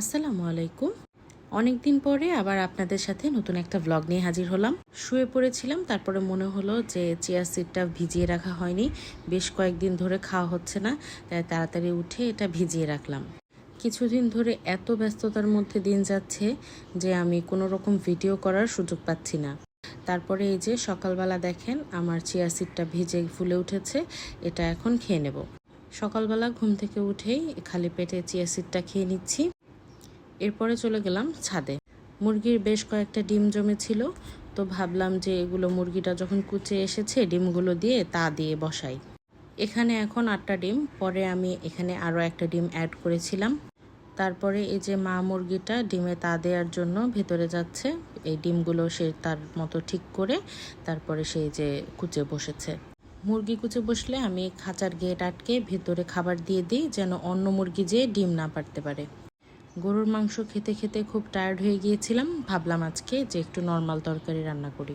আসসালামু আলাইকুম। অনেক দিন পরে আবার আপনাদের সাথে নতুন একটা ভ্লগ নিয়ে হাজির হলাম। শুয়ে পড়েছিলাম, তারপরে মনে হলো যে চেয়ার সিটটা ভিজিয়ে রাখা হয়নি। বেশ কয়েকদিন ধরে খাওয়া হচ্ছে না, তাই তাড়াতাড়ি উঠে এটা ভিজিয়ে রাখলাম। কিছুদিন ধরে এত ব্যস্ততার মধ্যে দিন যাচ্ছে যে আমি কোনো রকম ভিডিও করার সুযোগ পাচ্ছি না। তারপরে এই যে সকালবেলা দেখেন আমার চেয়ার সিটটা ভিজে ফুলে উঠেছে, এটা এখন খেয়ে নেব। সকালবেলা ঘুম থেকে উঠেই খালি পেটে চিয়া সিডটা খেয়ে নিচ্ছি। এরপরে চলে গেলাম ছাদে। মুরগির বেশ কয়েকটা ডিম জমেছিল, তো ভাবলাম যে এগুলো মুরগিটা যখন কুচে এসেছে, ডিমগুলো দিয়ে তা দিয়ে বসাই। এখানে এখন আটটা ডিম, পরে আমি এখানে আরও একটা ডিম অ্যাড করেছিলাম। তারপরে এই যে মা মুরগিটা ডিমে তা দেওয়ার জন্য ভেতরে যাচ্ছে, এই ডিমগুলো সে তার মতো ঠিক করে তারপরে সেই যে কুচে বসেছে। মুরগি কুচে বসলে আমি খাঁচার গেট আটকে ভেতরে খাবার দিয়ে দিই, যেন অন্য মুরগি যেয়ে ডিম না পারতে পারে। গরুর মাংস খেতে খেতে খুব টায়ার্ড হয়ে গিয়েছিলাম। ভাবলাম আজকে যে একটু নর্মাল তরকারি রান্না করি।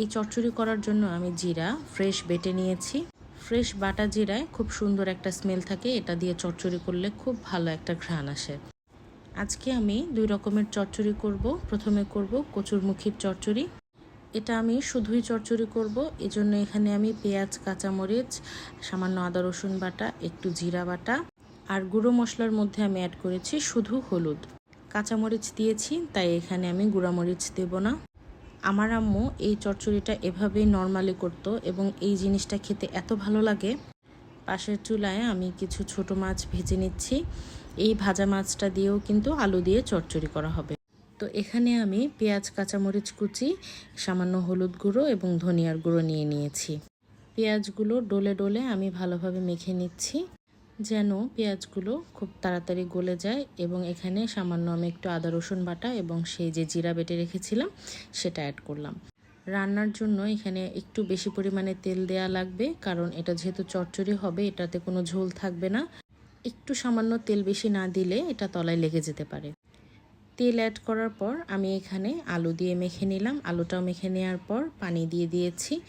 এই চচ্চড়ি করার জন্য আমি জিরা ফ্রেশ বেটে নিয়েছি। ফ্রেশ বাটা জিরায় খুব সুন্দর একটা স্মেল থাকে, এটা দিয়ে চচ্চড়ি করলে খুব ভালো একটা ঘ্রাণ আসে। আজকে আমি দুই রকমের চচ্চড়ি করব। প্রথমে করব কচুরমুখীর চচ্চড়ি। এটা আমি শুধুই চচ্চড়ি করব। এজন্য এখানে আমি পেঁয়াজ, কাঁচামরিচ, সামান্য আদা, রসুন বাটা, একটু জিরা বাটা। আর গুঁড়ো মশলার মধ্যে আমি অ্যাড করেছি শুধু হলুদ। কাঁচামরিচ দিয়েছি, তাই এখানে আমি গুঁড়ামরিচ দেব না। আমার আম্মু এই চচ্চড়িটা এভাবেই নর্মালি করতো এবং এই জিনিসটা খেতে এত ভালো লাগে। পাশের চুলায় আমি কিছু ছোট মাছ ভেজে নিচ্ছি। এই ভাজা মাছটা দিয়েও কিন্তু আলু দিয়ে চচ্চড়ি করা হবে। তো এখানে আমি পেঁয়াজ, কাঁচামরিচ কুচি, সামান্য হলুদ গুঁড়ো এবং ধনিয়ার গুঁড়ো নিয়ে নিয়েছি। পেঁয়াজগুলো ডলে ডলে আমি ভালোভাবে মেখে নিচ্ছি। যেন পেঁয়াজগুলো খুব তাড়াতাড়ি গলে যায় এবং এখানে সামান্য আমি একটু আদা, রসুন বাটা এবং সেই যে জিরা বেটে রেখেছিলাম, সেটা অ্যাড করলাম। রান্নার জন্য এখানে একটু বেশি পরিমাণে তেল দেয়া লাগবে, কারণ এটা যেহেতু চচ্চড়ি হবে, এটাতে কোনো ঝোল থাকবে না। একটু সামান্য তেল বেশি না দিলে এটা তলায় লেগে যেতে পারে। তেল অ্যাড করার পর আমি এখানে আলু দিয়ে মেখে নিলাম। আলুটাও মেখে নেওয়ার পর পানি দিয়ে দিয়েছি।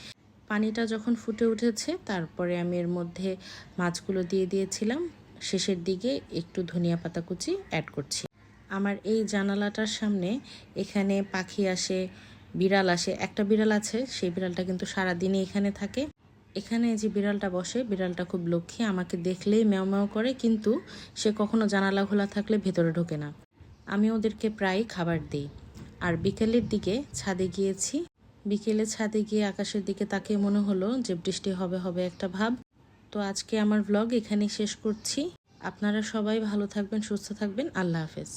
পানিটা যখন ফুটে উঠেছে, তারপরে আমি এর মধ্যে মাছগুলো দিয়ে দিয়েছিলাম। শেষের দিকে একটু ধনিয়া পাতা কুচি অ্যাড করছি। আমার এই জানালাটার সামনে এখানে পাখি আসে, বিড়াল আসে, একটা বিড়াল আছে, সেই বিড়ালটা কিন্তু সারাদিনই এখানে থাকে। এখানে যে বিড়ালটা বসে, বিড়ালটা খুব লক্ষ্মী, আমাকে দেখলেই ম্যাও ম্যাও করে, কিন্তু সে কখনো জানালা খোলা থাকলে ভেতরে ঢোকে না। আমি ওদেরকে প্রায় খাবার দিই। আর বিকেলের দিকে ছাদে গিয়েছি। বিকেলে ছাদে গিয়ে আকাশের দিকে তাকিয়ে মনে হলো যে বৃষ্টি হবে হবে একটা ভাব। তো আজকে আমার ব্লগ এখানেই শেষ করছি। আপনারা সবাই ভালো থাকবেন, সুস্থ থাকবেন। আল্লাহ হাফেজ।